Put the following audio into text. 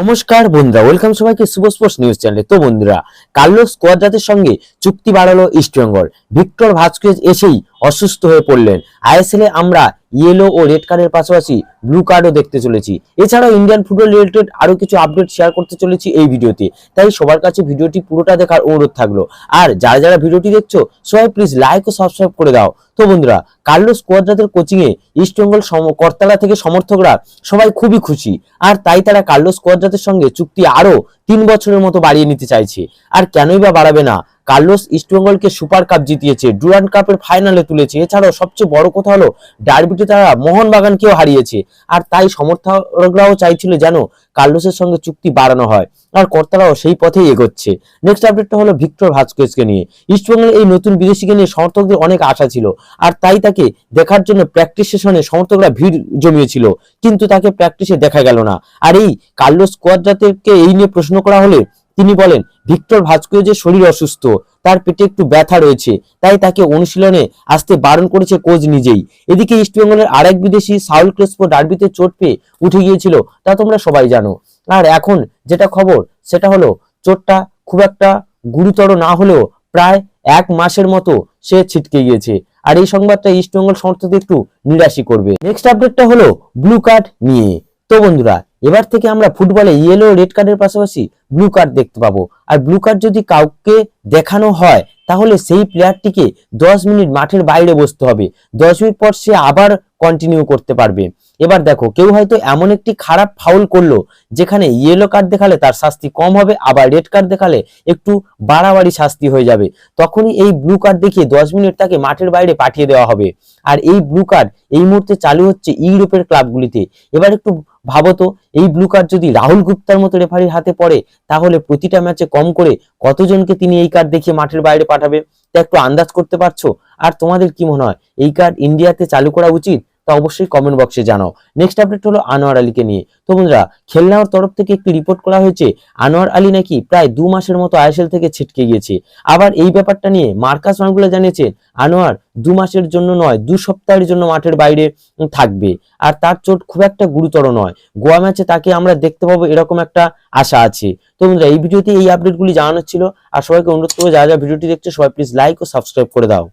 নমস্কার বন্ধুরা ওয়েলকাম সবাইকে শুভ স্পোর্টস নিউজ চ্যানেলে তো বন্ধুরা, কার্লোস কোয়াদ্রাতের সঙ্গে চুক্তি বাড়ালো ইস্টবেঙ্গল ভিক্টর ভাস্কুয়েজ এসেই অসুস্থ হয়ে পড়লেন। আইএসএল আমরা ইয়েলো ও রেড কার্ডের পাশাপাশি ব্লু কার্ডও দেখতে চলেছি। এছাড়াও ইন্ডিয়ান ফুটবল রিলেটেড আরও কিছু আপডেট শেয়ার করতে চলেছি এই ভিডিওতে। তাই সবার কাছে ভিডিওটি পুরোটা দেখার অনুরোধ থাকল। আর যারা যারা ভিডিওটি দেখছ, সবাই প্লিজ লাইক ও সাবস্ক্রাইব করে দাও। তো বন্ধুরা, কার্লোস কোয়াদ্রাতের কোচিংয়ে ইস্টবেঙ্গল করতলা থেকে সমর্থকরা সবাই খুবই খুশি। আর তাই তারা কার্লোস কোয়াদ্রাতের সঙ্গে চুক্তি আরও তিন বছরের মতো বাড়িয়ে নিতে চাইছে। আর কেনই বা বাড়াবে না? কার্লোস ইস্টবেঙ্গলকে সুপার কাপ জিতিয়েছে, ডুরান্ড কাপের ফাইনালে তুলেছে। এছাড়াও সবচেয়ে বড় কথা হলো, ডার্বিতে তারা মোহনবাগানকেও হারিয়েছে। আর তাই সমর্থকরাও চাইছিল যেন কার্লোসের সঙ্গে চুক্তি বাড়ানো হয়, আর কর্তারাও সেই পথেই এগোচ্ছে। নেক্সট আপডেটটা হলো ভিক্টর ভাস্কেসকে নিয়ে। ইস্টবেঙ্গলের এই নতুন বিদেশিকে নিয়ে সমর্থকদের অনেক আশা ছিল, আর তাই তাকে দেখার জন্য প্র্যাকটিস সেশনে সমর্থকরা ভিড় জমিয়েছিল, কিন্তু তাকে প্র্যাকটিসে দেখা গেল না। আর এই কার্লোস কোয়াদ্রাতেকে এই নিয়ে প্রশ্ন করা হলে তিনি বলেন, ভিক্টর যে শরীর অসুস্থ, তার পেটে একটু ব্যথা রয়েছে, তাই তাকে অনুশীলনে আসতে বারণ করেছে কোচ নিজেই। এদিকে ইস্টবেঙ্গলের আরেক বিদেশি সাউল ক্রেসপো ডার্বিতে চোট পেয়ে উঠে গিয়েছিল, তা তোমরা সবাই জানো। আর এখন যেটা খবর, সেটা হলো, চোটটা খুব একটা গুরুতর না হলেও প্রায় এক মাসের মতো সে ছিটকে গিয়েছে। আর এই সংবাদটা ইস্টবেঙ্গল সমর্থকদের একটু নিরাশই করবে। নেক্সট আপডেটটা হলো, ব্লু কার্ড নিয়ে। তো বন্ধুরা এবার থেকে আমরা ফুটবলে ইয়েলো রেড কার্ডের পাশাপাশি ব্লু কার্ড দেখতে পাবো। আর ব্লু কার্ড যদি কাউকে দেখানো হয়, তাহলে সেই প্লেয়ারটিকে দশ মিনিট মাঠের বাইরে বসতে হবে। দশ মিনিট পর সে আবার কন্টিনিউ করতে পারবে। এবার দেখো, কেউ হয়তো এমন একটি খারাপ ফাউল করল, যেখানে ইয়েলো কার্ড দেখালে তার শাস্তি কম হবে, আবার রেড কার্ড দেখালে একটু বাড়াবাড়ি শাস্তি হয়ে যাবে। তখনই এই ব্লু কার্ড দেখিয়ে দশ মিনিট তাকে মাঠের বাইরে পাঠিয়ে দেওয়া হবে। আর এই ব্লু কার্ড এই মুহূর্তে চালু হচ্ছে ইউরোপের ক্লাবগুলিতে এবার একটু ভাবো তো এই ব্লু কার্ড যদি রাহুল গুপ্তার মতো রেফারির হাতে পড়ে, তাহলে প্রতিটা ম্যাচে কম করে কতজনকে তিনি এই কার্ড দেখিয়ে মাঠের বাইরে পাঠাবে? তা একটু আন্দাজ করতে পারছ? আর তোমাদের কি মনে হয়, এই কার্ড ইন্ডিয়াতে চালু করা উচিত তা অবশ্যই কমেন্ট বক্সে জানাও। নেক্সট আপডেট হলো আনোয়ার আলীকে নিয়ে। তো বন্ধুরা, খেলনার তরফ থেকে একটি রিপোর্ট করা হয়েছে, আনোয়ার আলী নাকি প্রায় দু মাসের মতো আইএসএল থেকে ছিটকে গিয়েছে। আবার এই ব্যাপারটা নিয়ে মার্কাস মার্গুলা জানিয়েছে আনোয়ার দু মাসের জন্য নয়, দু সপ্তাহের জন্য মাঠের বাইরে থাকবে। আর তার চোট খুব একটা গুরুতর নয়। গোয়া ম্যাচে তাকে আমরা দেখতে পাবো এরকম একটা আশা আছে। তো বন্ধুরা, এই ভিডিওতে এই আপডেটগুলি জানানো ছিল। আর সবাইকে অনুরোধ করব যারা যারা ভিডিওটি দেখছে, সবাই প্লিজ লাইক ও সাবস্ক্রাইব করে দাও।